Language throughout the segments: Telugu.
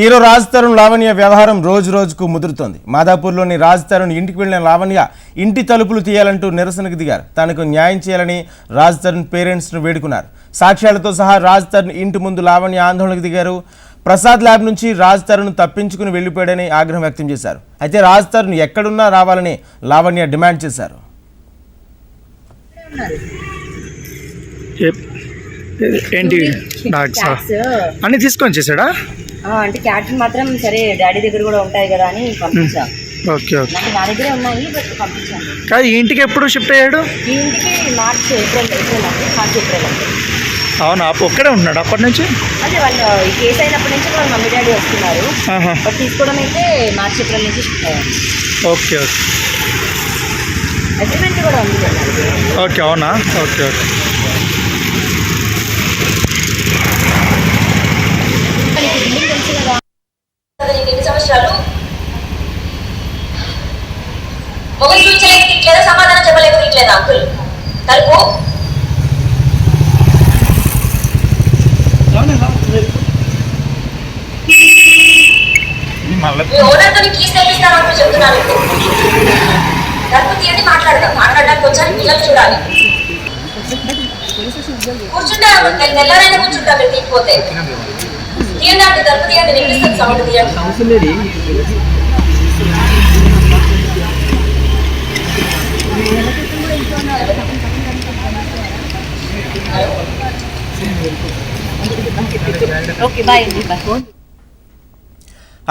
హీరో రాజ్ తరుణ్ లావణ్య వ్యవహారం రోజు రోజుకు ముదురుతోంది. మాదాపూర్లోని రాజ్ తరుణ్ ఇంటికి వెళ్ళిన లావణ్య ఇంటి తలుపులు తీయాలంటూ నిరసనకు దిగారు. తనకు న్యాయం చేయాలని రాజ్ తరుణ్ పేరెంట్స్ను వేడుకున్నారు. సాక్ష్యాలతో సహా రాజ్ తరుణ్ ఇంటి ముందు లావణ్య ఆందోళనకు దిగారు. ప్రసాద్ ల్యాబ్ నుంచి రాజ్ తరుణ్ తప్పించుకుని వెళ్ళిపోయాడని ఆగ్రహం వ్యక్తం చేశారు. అయితే రాజ్ తరుణ్ ఎక్కడున్నా రావాలని లావణ్య డిమాండ్ చేశారు. ఏంటి? అన్ని తీసుకొని చేసాడా ఆ, అంటే క్యాట్స్ మాత్రం సరే డాడీ దగ్గర కూడా ఉంటాయి కదా అని పంపించాం. Okay okay. నా దగ్గరే ఉన్నాయి బట్ పంపించాను. కాదు ఈ ఇంటికి ఎప్పుడు షిఫ్ట్ అయ్యాడు? ఈ ఇంటికి మార్చ్ ఏప్రిల్ ఏప్రిల్ అండి మార్చ్ ఏప్రిల్ అండి. అవునా అప్పు- ఒక్కడే ఉన్నాడు అప్పటి నుంచి? అదే వాళ్ళు ఈ కేసు అయినప్పటి నుంచి వాళ్ళ మమ్మీ డాడీ వస్తున్నారు. బట్ తీసుకోవడం అయితే మార్చ్ ఏప్రిల్ నుంచి షిఫ్ట్ అయ్యాం. Okay okay. అగ్రిమెంట్ కూడా ఉంది. ఓకే అవునా? Okay okay. మొగలు చూపించలేక తిట్లేదా సమాధానం చెప్పలేక తిట్లేదా అంకుల్. తలుపు. మీ ఓనర్తో కీస్ తెప్పిస్తాను అంకుల్ చెప్తున్నాను తలుపు తీయండి మాట్లాడదాం. మాట్లాడడానికి వచ్చాను పిల్లలు చూడాలి. కూర్చుంటా తెల్లారైనా కూర్చుంటా మీరు తీయకపోతే తీయండి అంటే తలుపు తీయండి వినిపిస్తుంది సౌండ్ తీయండి ఓకే బాయ్ అండి బాయ్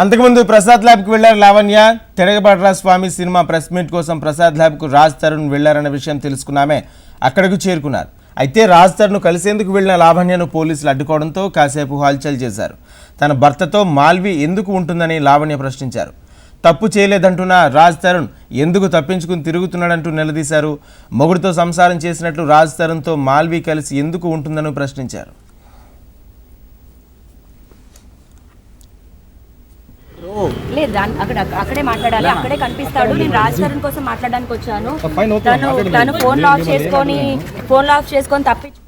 అంతకుముందు ప్రసాద్ ల్యాబ్కు వెళ్ళారు లావణ్య. తెరగబడ్రా స్వామి సినిమా ప్రెస్ మీట్ కోసం ప్రసాద్ ల్యాబ్కు రాజ్ తరుణ్ వెళ్ళారన్న విషయం తెలుసుకున్నామే. అక్కడకు చేరుకున్నారు. అయితే రాజ్ తరుణ్ కలిసేందుకు వెళ్ళిన లావణ్యను పోలీసులు అడ్డుకోవడంతో కాసేపు హల్చల్ చేశారు. తన భర్తతో మాల్వి ఎందుకు ఉంటుందని లావణ్య ప్రశ్నించారు. తప్పు చేయలేదంటున్న రాజ్ తరుణ్ ఎందుకు తప్పించుకుని తిరుగుతున్నాడంటూ నిలదీశారు. మొగుడితో సంసారం చేసినట్లు రాజ్ తరుణ్తో మాల్వి కలిసి ఎందుకు ఉంటుందని ప్రశ్నించారు. లేదు అక్కడ అక్కడే మాట్లాడాలి. అక్కడే కనిపిస్తాడు. నేను రాజ్ తరుణ్ కోసం మాట్లాడడానికి వచ్చాను తను తను ఫోన్ లాక్ చేసుకొని ఫోన్ లాక్ చేసుకొని తప్పించు